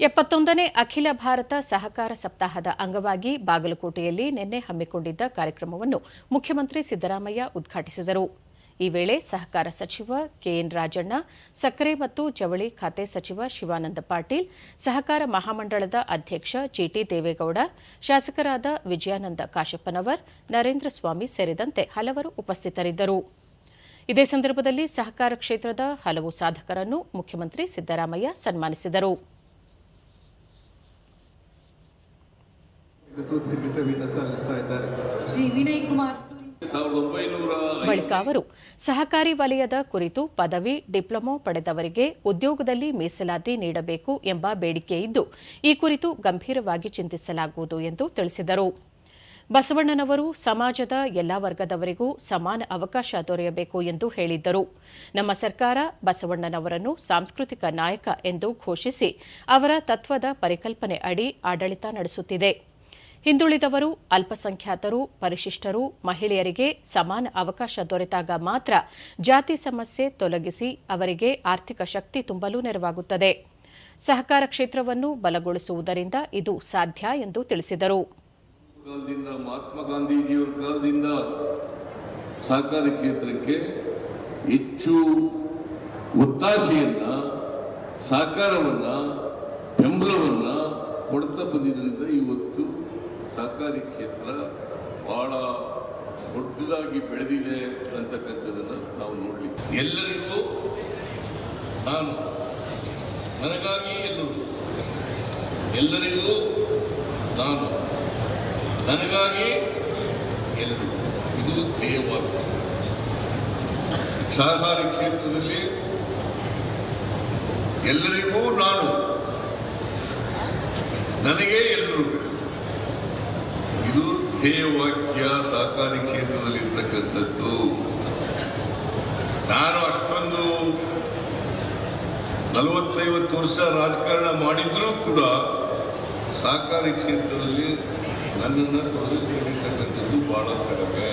ಎಪ್ಪತ್ತೊಂದನೇ ಅಖಿಲ ಭಾರತ ಸಹಕಾರ ಸಪ್ತಾಹದ ಅಂಗವಾಗಿ ಬಾಗಲಕೋಟೆಯಲ್ಲಿ ನಿನ್ನೆ ಹಮ್ಮಿಕೊಂಡಿದ್ದ ಕಾರ್ಯಕ್ರಮವನ್ನು ಮುಖ್ಯಮಂತ್ರಿ ಸಿದ್ದರಾಮಯ್ಯ ಉದ್ಘಾಟಿಸಿದರು. ಈ ವೇಳೆ ಸಹಕಾರ ಸಚಿವ ಕೆಎನ್ ರಾಜಣ್ಣ, ಸಕ್ಕರೆ ಮತ್ತು ಜವಳಿ ಖಾತೆ ಸಚಿವ ಶಿವಾನಂದ ಪಾಟೀಲ್, ಸಹಕಾರ ಮಹಾಮಂಡಳದ ಅಧ್ಯಕ್ಷ ಜಿಟಿ ದೇವೇಗೌಡ, ಶಾಸಕರಾದ ವಿಜಯಾನಂದ ಕಾಶಪ್ಪನವರ್, ನರೇಂದ್ರ ಸ್ವಾಮಿ ಸೇರಿದಂತೆ ಹಲವರು ಉಪಸ್ಥಿತರಿದ್ದರು. ಇದೇ ಸಂದರ್ಭದಲ್ಲಿ ಸಹಕಾರ ಕ್ಷೇತ್ರದ ಹಲವು ಸಾಧಕರನ್ನು ಮುಖ್ಯಮಂತ್ರಿ ಸಿದ್ದರಾಮಯ್ಯ ಸನ್ಮಾನಿಸಿದರು. ಶ್ರೀ ವಿನಯ್ ಬಳಿಕ ಅವರು ಸಹಕಾರಿ ವಲಯದ ಕುರಿತು ಪದವಿ, ಡಿಪ್ಲೊಮೊ ಪಡೆದವರಿಗೆ ಉದ್ಯೋಗದಲ್ಲಿ ಮೀಸಲಾತಿ ನೀಡಬೇಕು ಎಂಬ ಬೇಡಿಕೆ ಇದ್ದು, ಈ ಕುರಿತು ಗಂಭೀರವಾಗಿ ಚಿಂತಿಸಲಾಗುವುದು ಎಂದು ತಿಳಿಸಿದರು. ಬಸವಣ್ಣನವರು ಸಮಾಜದ ಎಲ್ಲಾ ವರ್ಗದವರಿಗೂ ಸಮಾನ ಅವಕಾಶ ದೊರೆಯಬೇಕು ಎಂದು ಹೇಳಿದ್ದರು. ನಮ್ಮ ಸರ್ಕಾರ ಬಸವಣ್ಣನವರನ್ನು ಸಾಂಸ್ಕೃತಿಕ ನಾಯಕ ಎಂದು ಘೋಷಿಸಿ, ಅವರ ತತ್ವದ ಪರಿಕಲ್ಪನೆ ಅಡಿ ಆಡಳಿತ ನಡೆಸುತ್ತಿದೆ. ಹಿಂದುಳಿದವರು, ಅಲ್ಪಸಂಖ್ಯಾತರು, ಪರಿಶಿಷ್ಟರು, ಮಹಿಳೆಯರಿಗೆ ಸಮಾನ ಅವಕಾಶ ದೊರೆತಾಗ ಮಾತ್ರ ಜಾತಿ ಸಮಸ್ಯೆ ತೊಲಗಿಸಿ ಅವರಿಗೆ ಆರ್ಥಿಕ ಶಕ್ತಿ ತುಂಬಲು ನೆರವಾಗುತ್ತದೆ. ಸಹಕಾರ ಕ್ಷೇತ್ರವನ್ನು ಬಲಗೊಳಿಸುವುದರಿಂದ ಇದು ಸಾಧ್ಯ ಎಂದು ತಿಳಿಸಿದರು. ಮಹಾತ್ಮ ಗಾಂಧೀಜಿಯವರ ಕಾಲದಿಂದ ಸಹಕಾರ ಕ್ಷೇತ್ರಕ್ಕೆ ಹೆಚ್ಚು ಒತ್ತಾಸೆಯನ್ನ, ಸಹಕಾರವನ್ನ, ಬೆಂಬಲವನ್ನ ಕೊಡ್ತಾ ಬಂದಿದ್ದರಿಂದ ಇವತ್ತು ಸಹಕಾರಿ ಕ್ಷೇತ್ರ ಬಹಳ ದೊಡ್ಡದಾಗಿ ಬೆಳೆದಿದೆ ಅಂತಕ್ಕಂಥದ್ದನ್ನು ನಾವು ನೋಡ್ಲಿಕ್ಕೆ ಎಲ್ಲರಿಗೂ ನಾನು ನನಗಾಗಿ ಎಲ್ಲರೂ ಎಲ್ಲರಿಗೂ ನಾನು ನನಗಾಗಿ ಎಲ್ಲರೂ ಇದು ಧ್ಯೇಯವಾಗಿದೆ. ಸಹಕಾರಿ ಕ್ಷೇತ್ರದಲ್ಲಿ ಎಲ್ಲರಿಗೂ ನಾನು ನನಗೆ ಎಲ್ಲರೂ ಧ್ಯೇಯವಾಕ್ಯ ಸಹಕಾರಿ ಕ್ಷೇತ್ರದಲ್ಲಿ ಇರ್ತಕ್ಕಂಥದ್ದು ನಾನು ಅಷ್ಟೊಂದು ನಲವತ್ತೈವತ್ತು ವರ್ಷ ರಾಜಕಾರಣ ಮಾಡಿದ್ರೂ ಕೂಡ ಸಹಕಾರಿ ಕ್ಷೇತ್ರದಲ್ಲಿ ನನ್ನನ್ನು ತೊಡಗಿಸಿಕೊಂಡಿರ್ತಕ್ಕಂಥದ್ದು ಬಹಳ ಕಡಿಮೆ.